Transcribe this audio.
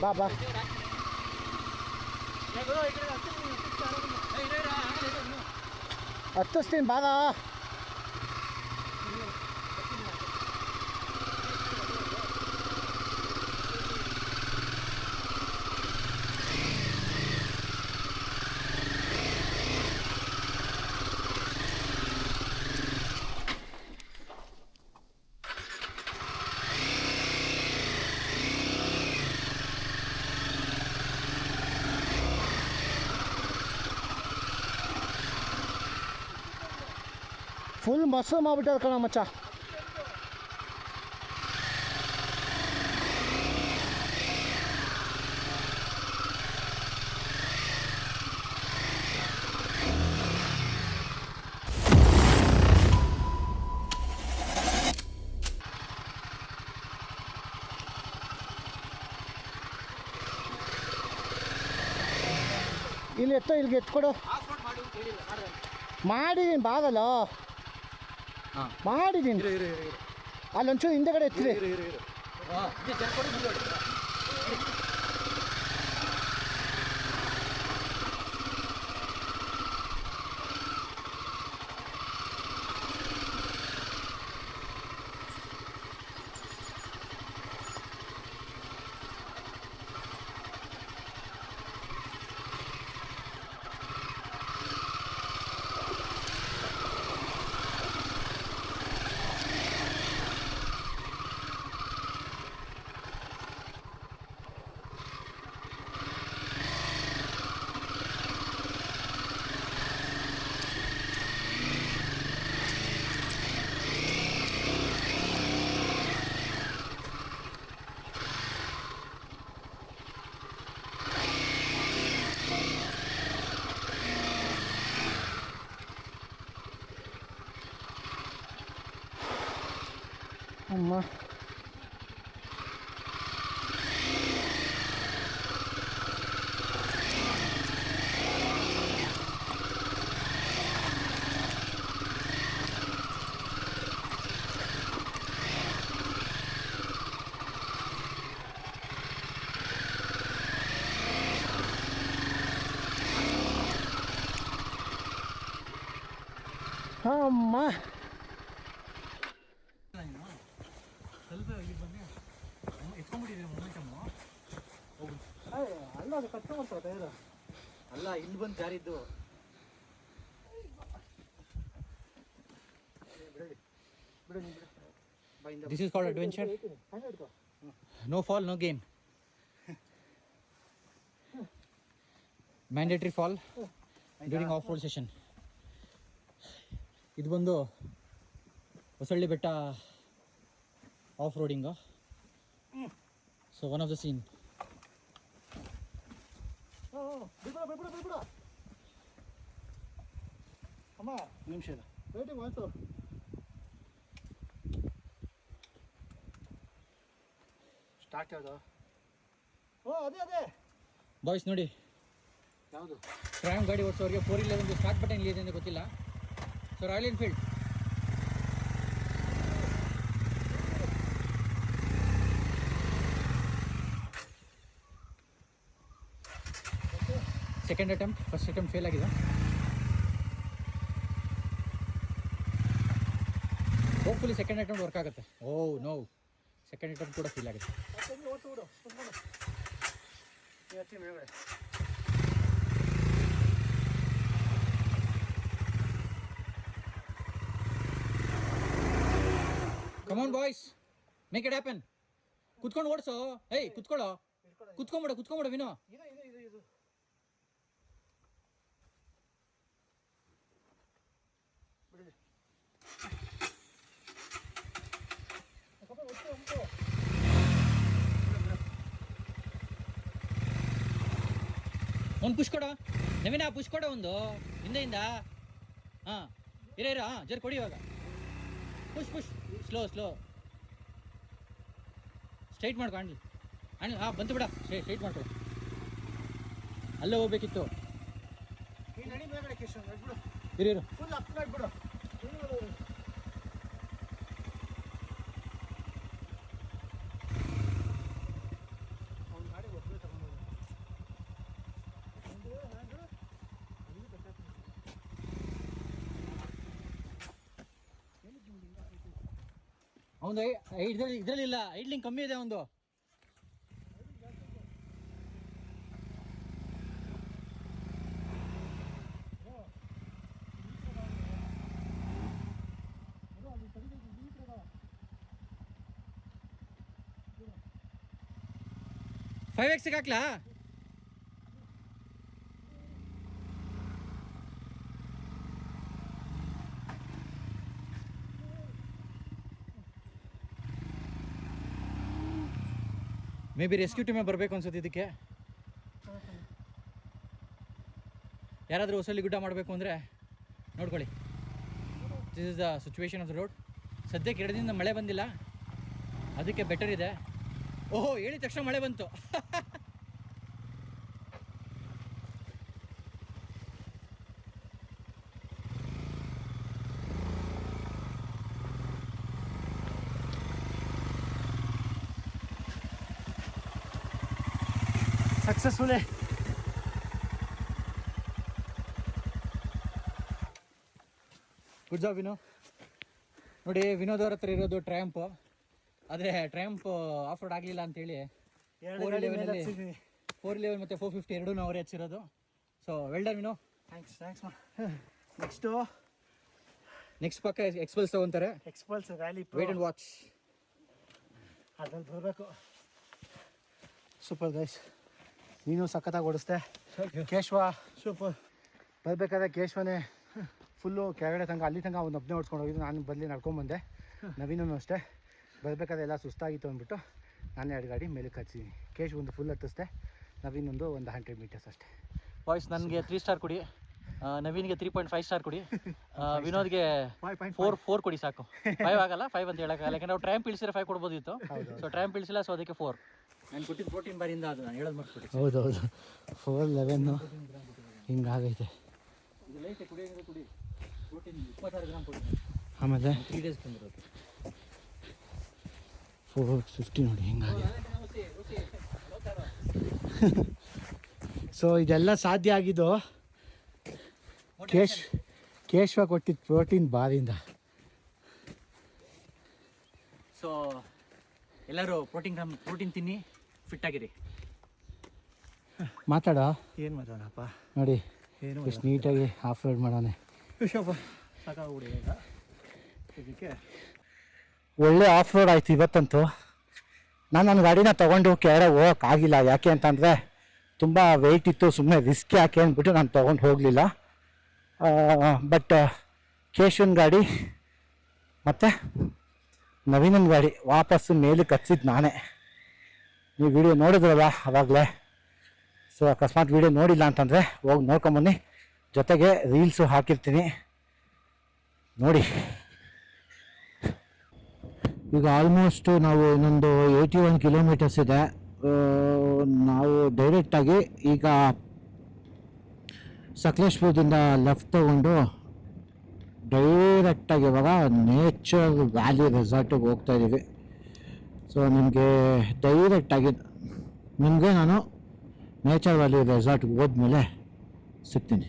ಬಾ ಬಾ. ಹತ್ತಿಸ್ತೀನಿ ಬಾದ ಫುಲ್ ಮೊಸರು ಮಾಡ್ಬಿಟ್ಟದ ಕಣ ಮಚ್ಚ. ಇಲ್ಲಿ ಎತ್ತೋ ಇಲ್ಲಿಗೆ ಎತ್ಕೊಡು. ಮಾಡಿ ಬಾಗಲ್ಲ ಮಾಡಿದ್ದೀನಿ. ಅಲ್ಲೊಂಚೂರು ಹಿಂದೆಗಡೆ ಎತ್ತಿರಿ ಇರು ಇರು ಇರು ಹಾಂ ಅಲ್ಲ ಅದು ಕಟ್ ಮಾಡ್ತಾರೆ ಅಲ್ಲ ಇಲ್ಲಿ ಬಂದು ಜಾರಿದ್ದು. This is called adventure no fall no gain mandatory fall during off road session ಇದು ಬಂದು ಹೊಸಳ್ಳಿ ಬೆಟ್ಟ off roading so one of the scene ಬಿಡ್ಬಿಡ ಬಿಡ್ಬಿಡ ಬಿಡ್ಬಿಡ ಅಮ್ಮ ನಿಮಿಷ ಇಲ್ಲ ವೇಟಿಂಗ್ ಆಯ್ತು. ಸ್ಟಾರ್ಟ್ ಯಾವುದು? ಓ ಅದೇ ಅದೇ. ಬಾಯ್ಸ್ ನೋಡಿ. ಯಾವುದು? ಟ್ರಾಂಗ್ ಗಾಡಿ ಓಡಿಸೋರಿಗೆ ಫೋರ್ ಇಲ್ಲೇ ಒಂದು ಸ್ಟಾರ್ಟ್ ಬಟನ್ ಇದೆ ಅಂತ ಗೊತ್ತಿಲ್ಲ. So royal Enfield second attempt first attempt fail ಆಗಿದೆ. ಹೋಪ್ಫುಲಿ ಸೆಕೆಂಡ್ ಅಟೆಂಪ್ಟ್ ವರ್ಕ್ ಆಗುತ್ತೆ. ಓ ನೋ ಸೆಕೆಂಡ್ ಅಟೆಂಪ್ಟ್ ಕೂಡ ಫೇಲ್ ಮೇಲ್ಗಡೆ come on boys make it happen ಕುತ್ಕೊಂಡು ಓಡಿಸೋ. ಏಯ್, ಕುತ್ಕೊಳ್ಳೋ. ಕುತ್ಕೊಂಬಿಡ ಕುತ್ಕೊಂಬಿಡ ವಿನೋ ಇದು ಇದು ಇದು ಇದು ಬಿಡಿ ಸ್ವಲ್ಪ ಒತ್ತು ಉಂಟು ಒಂದು ಪುಷ್ ಕೊಡು. ನವೀನ ಪುಷ್ ಕೊಡು ಒಂದು. ಹಿಂದೆಯಿಂದ. ಹಾಂ ಇರ ಇರ ಹಾಂ ಜರ್ ಕೊಡಿ ಇವಾಗ. Push push slow slow straight ಮಾಡ್ಕೊ ಅಣ್ಣ ಅಣ್ಣ ಹಾಂ ಬಂತು ಬಿಡ. ಸ್ಟ್ರೈಟ್ ಮಾಡ್ಕೊ. ಅಲ್ಲೇ ಹೋಗ್ಬೇಕಿತ್ತು. ಇರು ಇರು ಫುಲ್ ಅಪ್ ಬಿಡು ಅವ್ನ ಗಾಡಿ ಒಬ್ಬರು ಒಂದು ಇದ್ರಲ್ಲಿ ಇಲ್ಲ. ಐಡ್ಲಿಂಗ್ ಕಮ್ಮಿ ಇದೆ ಒಂದು. ಫೈವ್ ಎಕ್ಸಿಗೆ ಹಾಕ್ಲಾ? ಮೇ ಬಿ ರೆಸ್ಕ್ಯೂ ಟೀಮೇ ಬರಬೇಕು ಅನ್ಸುತ್ತೆ ಇದಕ್ಕೆ. ಯಾರಾದರೂ ಹೊಸಲ್ಲಿ ಗುಡ್ಡ ಮಾಡಬೇಕು ಅಂದರೆ ನೋಡ್ಕೊಳ್ಳಿ. This is the situation of the road ಸದ್ಯಕ್ಕೆ ಎರಡು ದಿನದಿಂದ ಮಳೆ ಬಂದಿಲ್ಲ. ಅದಕ್ಕೆ ಬೆಟರ್ ಇದೆ. ಓಹೋ, ಹೇಳಿದ ತಕ್ಷಣ ಮಳೆ ಬಂತು. ಸಕ್ಸಸ್ಫುಲ್ಲೇ ಗುಡ್ ಜಾಬ್ ವಿನೋ ನೋಡಿ ವಿನೋದ್ ಅವ್ರ ಹತ್ರ ಇರೋದು ಟ್ರ್ಯಾಂಪ್ ಆದರೆ ಟ್ರ್ಯಾಂಪ್ ಆಫ್ ರೋಡ್ ಆಗಲಿಲ್ಲ ಅಂತೇಳಿ ಫೋರ್. ಹಚ್ಚಿದ್ದೀನಿ ಫೋರ್ ಇಲೆವೆನ್ ಮತ್ತು ಫೋರ್ ಫಿಫ್ಟಿ ಎರಡೂ ಅವರೇ ಹಚ್ಚಿರೋದು. So welder Vino thanks thanks ಮಾ ನೆಕ್ಸ್ಟು ನೆಕ್ಸ್ಟ್ ಪಕ್ಕ ಎಕ್ಸ್ಪಲ್ಸ್ ತಗೊಂತಾರೆ. Xpulse rally wait and watch ಅದ್ರಲ್ಲಿ ಬರಬೇಕು. ಸೂಪರ್ ಗೈಸ್ ನೀನು ಸಖತ್ತಾಗಿ ಓಡಿಸ್ದೆ. ಕೇಶವ. ಸೂಪರ್ ಬರ್ಬೇಕಾದ್ರೆ ಕೇಶವನೇ ಫುಲ್ಲು ಕೆಳಗಡೆ ತನಕ ಅಲ್ಲಿ ತನಕ ಅವ್ನು ಒಬ್ಬನೇ ಓಡಿಸ್ಕೊಂಡು ಹೋಗಿದ್ದು. ನಾನು ಬರಲಿ ನಡ್ಕೊಂಬಂದೆ ನವೀನೂ ಅಷ್ಟೇ. ಬರಬೇಕಾದ್ರೆ ಎಲ್ಲ ಸುಸ್ತಾಗಿತ್ತು ಅಂದ್ಬಿಟ್ಟು ನಾನು ಎರಡು ಗಾಡಿ ಮೇಲಕ್ಕೆ ಹಚ್ಚಿದ್ದೀನಿ ಕೇಶ್ ಒಂದು ಫುಲ್ ಹತ್ತಿಸ್ದೆ. ನವೀನೊಂದು ಒಂದು ಹಂಡ್ರೆಡ್ ಮೀಟರ್ಸ್ ಅಷ್ಟೇ. ಬಾಯ್ಸ್ ನನಗೆ ತ್ರೀ ಸ್ಟಾರ್ ಕೊಡಿ. ನವೀನ್ಗೆ ತ್ರೀ ಪಾಯಿಂಟ್ ಫೈವ್ ಸ್ಟಾರ್ ಕೊಡಿ. ವಿನೋದ್ಗೆ ಫೋರ್ ಫೋರ್ ಕೊಡಿ ಸಾಕು. ಫೈವ್ ಆಗಲ್ಲ ಫೈವ್ ಅಂತ ಹೇಳಕ್ಕಾಗಲ್ಲ. ಯಾಕಂದ್ರೆ ನಾವು ಟ್ರ್ಯಾಂಪ್ ಇಳಿಸಿದ್ರೆ ಫೈವ್ ಕೊಡ್ಬೋದಿತ್ತು. ಸೊ ಟ್ರ್ಯಾಂಪ್ ಇಳಿಸಿಲ್ಲ ಸೊ ಅದಕ್ಕೆ ಫೋರ್ ನಾನು ಕೊಟ್ಟಿದ್ದು ಪ್ರೋಟೀನ್ ಬಾರಿಂದ ಅದು ನಾನು ಹೇಳೋದು ಮಾಡ್ಕೊಡಿ ಹೌದು ಹೌದು ಫೋರ್ ಲೆವೆನ್ನು ಹಿಂಗಾಗೈತೆ. ಇದು ಲೈಟ್ ಕುಡಿಯೋಂದ್ರೆ ಕುಡಿ. ಪ್ರೋಟೀನ್ ಇಪ್ಪತ್ತಾರು ಗ್ರಾಮ್ ಕೊಡಿ. ಆಮೇಲೆ ತ್ರೀ ಡೇಸ್ ಫೋರ್ ಫಿಫ್ಟಿ ನೋಡಿ ಹಿಂಗಾಗಿ. ಸೊ ಇದೆಲ್ಲ ಸಾಧ್ಯ ಆಗಿದ್ದು ಕೇಶ್ ಕೇಶವ ಕೊಟ್ಟಿದ್ದ ಪ್ರೋಟೀನ್ ಬಾರಿಂದ ಸೊ ಎಲ್ಲರೂ ಪ್ರೋಟೀನ್ ಗ್ರಾಮ್ ಪ್ರೋಟೀನ್ ತಿನ್ನಿ ಫಿಟ್ ಆಗಿರಿ. ಮಾತಾಡ? ಏನು ಮಾತಾಡಪ್ಪ ನೋಡಿ ಏನು ಎಷ್ಟು ನೀಟಾಗಿ ಆಫ್ ರೋಡ್ ಮಾಡೋಣ ಖುಷಪ್ಪ ಸಾಕಾಗ್ಬಿಡಿ ಈಗ. ಇದಕ್ಕೆ. ಒಳ್ಳೆ ಆಫ್ ರೋಡ್ ಆಯ್ತು ಇವತ್ತಂತೂ. ನಾನು ನನ್ನ ಗಾಡಿನ ತೊಗೊಂಡು ಕೆಳಗಡೆ ಹೋಗೋಕ್ಕಾಗಿಲ್ಲ ಯಾಕೆ ಅಂತಂದರೆ ತುಂಬ ವೆಯ್ಟ್ ಇತ್ತು ಸುಮ್ಮನೆ ರಿಸ್ಕ್ ಯಾಕೆ ಅಂದ್ಬಿಟ್ಟು ನಾನು ತೊಗೊಂಡು ಹೋಗಲಿಲ್ಲ. ಬಟ್ ಕೇಶವನ್ ಗಾಡಿ ಮತ್ತು ನವೀನನ್ ಗಾಡಿ ವಾಪಸ್ಸು ಮೇಲಕ್ಕೆ ಹಚ್ಚಿದ್ದು ನಾನೇ. ನೀವು ವಿಡಿಯೋ ನೋಡಿದ್ರಲ್ಲ ಅವಾಗಲೇ. ಸೊ ಅಕಸ್ಮಾತ್ ವಿಡಿಯೋ ನೋಡಿಲ್ಲ ಅಂತಂದರೆ ಹೋಗಿ ನೋಡ್ಕೊಂಬನ್ನಿ ಜೊತೆಗೆ ರೀಲ್ಸು ಹಾಕಿರ್ತೀನಿ. ನೋಡಿ. ಈಗ ಆಲ್ಮೋಸ್ಟು ನಾವು ಇನ್ನೊಂದು ಏಯ್ಟಿ ಒನ್ ಕಿಲೋಮೀಟರ್ಸ್ ಇದೆ ನಾವು ಡೈರೆಕ್ಟಾಗಿ ಈಗ ಸಕಲೇಶ್ಪುರದಿಂದ ಲೆಫ್ಟ್ ತಗೊಂಡು ಡೈರೆಕ್ಟಾಗಿ ಇವಾಗ ನೇಚರ್ ವ್ಯಾಲಿ ರೆಸಾರ್ಟಿಗೆ ಹೋಗ್ತಾ ಇದ್ದೀವಿ ಸೊ ನಿಮಗೆ ಡೈರೆಕ್ಟಾಗಿ ನಿಮಗೆ ನಾನು ನೇಚರ್ ವ್ಯಾಲಿ ರೆಸಾರ್ಟ್ಗೆ ಹೋದ್ಮೇಲೆ ಸಿಗ್ತೀನಿ.